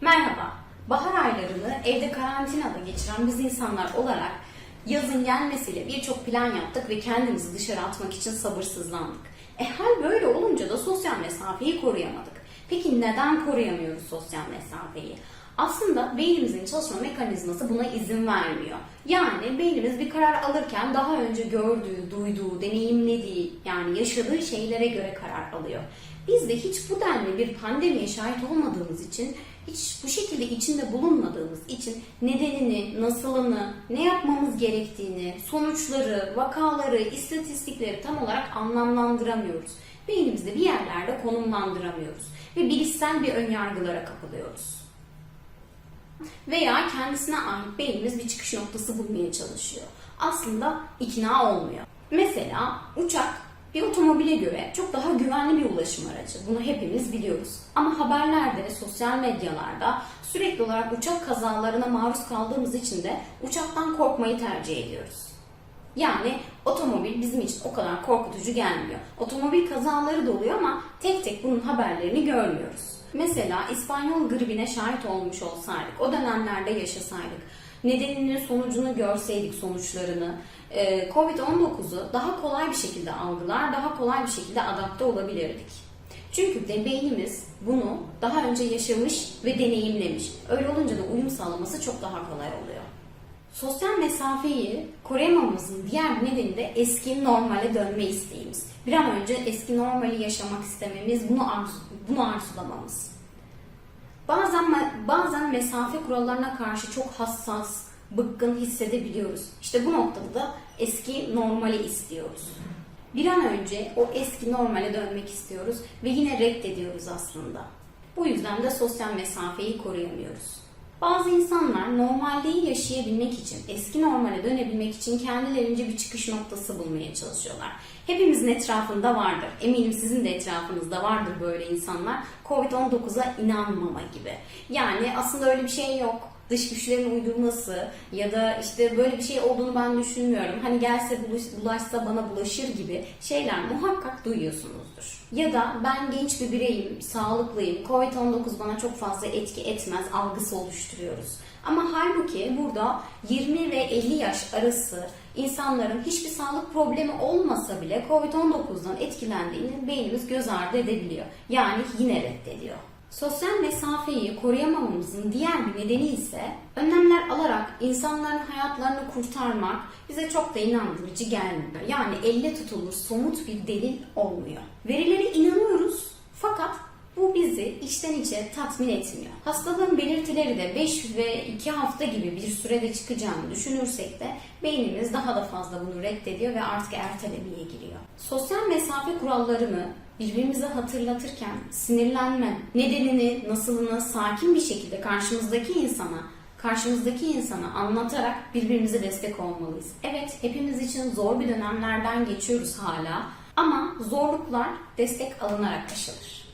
Merhaba. Bahar aylarını evde karantinada geçiren biz insanlar olarak yazın gelmesiyle birçok plan yaptık ve kendimizi dışarı atmak için sabırsızlandık. E hal böyle olunca da sosyal mesafeyi koruyamadık. Peki neden koruyamıyoruz sosyal mesafeyi? Aslında beynimizin çalışma mekanizması buna izin vermiyor. Yani beynimiz bir karar alırken daha önce gördüğü, duyduğu, deneyimlediği yani yaşadığı şeylere göre karar alıyor. Biz de hiç bu denli bir pandemiye şahit olmadığımız için, hiç bu şekilde içinde bulunmadığımız için nedenini, nasılını, ne yapmamız gerektiğini, sonuçları, vakaları, istatistikleri tam olarak anlamlandıramıyoruz. Beynimizde bir yerlerde konumlandıramıyoruz ve bilişsel bir önyargılara kapılıyoruz veya kendisine ait beynimiz bir çıkış noktası bulmaya çalışıyor. Aslında ikna olmuyor. Mesela uçak bir otomobile göre çok daha güvenli bir ulaşım aracı. Bunu hepimiz biliyoruz. Ama haberlerde, sosyal medyalarda sürekli olarak uçak kazalarına maruz kaldığımız için de uçaktan korkmayı tercih ediyoruz. Yani otomobil bizim için o kadar korkutucu gelmiyor. Otomobil kazaları da oluyor ama tek tek bunun haberlerini görmüyoruz. Mesela İspanyol gribine şahit olmuş olsaydık, o dönemlerde yaşasaydık, nedenini, sonucunu görseydik sonuçlarını, e, Covid-19'u daha kolay bir şekilde algılar, daha kolay bir şekilde adapte olabilirdik. Çünkü de beynimiz bunu daha önce yaşamış ve deneyimlemiş. Öyle olunca da uyum sağlaması çok daha kolay oluyor. Sosyal mesafeyi koruyamamamızın diğer bir nedeni de eski normale dönme isteğimiz. Bir an önce eski normali yaşamak istememiz, bunu arzu, bunu arzulamamız. Bazen bazen mesafe kurallarına karşı çok hassas, bıkkın hissedebiliyoruz. İşte bu noktada da eski normali istiyoruz. Bir an önce o eski normale dönmek istiyoruz ve yine reddediyoruz aslında. Bu yüzden de sosyal mesafeyi koruyamıyoruz. Bazı insanlar normaldeyi yaşayabilmek için, eski normale dönebilmek için kendilerince bir çıkış noktası bulmaya çalışıyorlar. Hepimizin etrafında vardır. Eminim sizin de etrafınızda vardır böyle insanlar. Covid-19'a inanmama gibi. Yani aslında öyle bir şey yok. Dış güçlerin uydurması ya da işte böyle bir şey olduğunu ben düşünmüyorum. Hani gelse bulaş- bulaşsa bana bulaşır gibi şeyler muhakkak duyuyorsunuzdur. Ya da ben genç bir bireyim, sağlıklıyım, Covid-19 bana çok fazla etki etmez algısı oluşturuyoruz. Ama halbuki burada 20 ve 50 yaş arası insanların hiçbir sağlık problemi olmasa bile Covid-19'dan etkilendiğini beynimiz göz ardı edebiliyor. Yani yine reddediyor. Sosyal mesafeyi koruyamamamızın diğer bir nedeni ise önlemler alarak insanların hayatlarını kurtarmak bize çok da inandırıcı gelmiyor. Yani elle tutulur somut bir delil olmuyor. Verilere inanıyoruz fakat bu bizi içten içe tatmin etmiyor. Hastalığın belirtileri de 5 ve 2 hafta gibi bir sürede çıkacağını düşünürsek de beynimiz daha da fazla bunu reddediyor ve artık ertelemeye giriyor. Sosyal mesafe kurallarını birbirimize hatırlatırken sinirlenme, nedenini, nasılını sakin bir şekilde karşımızdaki insana karşımızdaki insana anlatarak birbirimize destek olmalıyız. Evet, hepimiz için zor bir dönemlerden geçiyoruz hala ama zorluklar destek alınarak aşılır.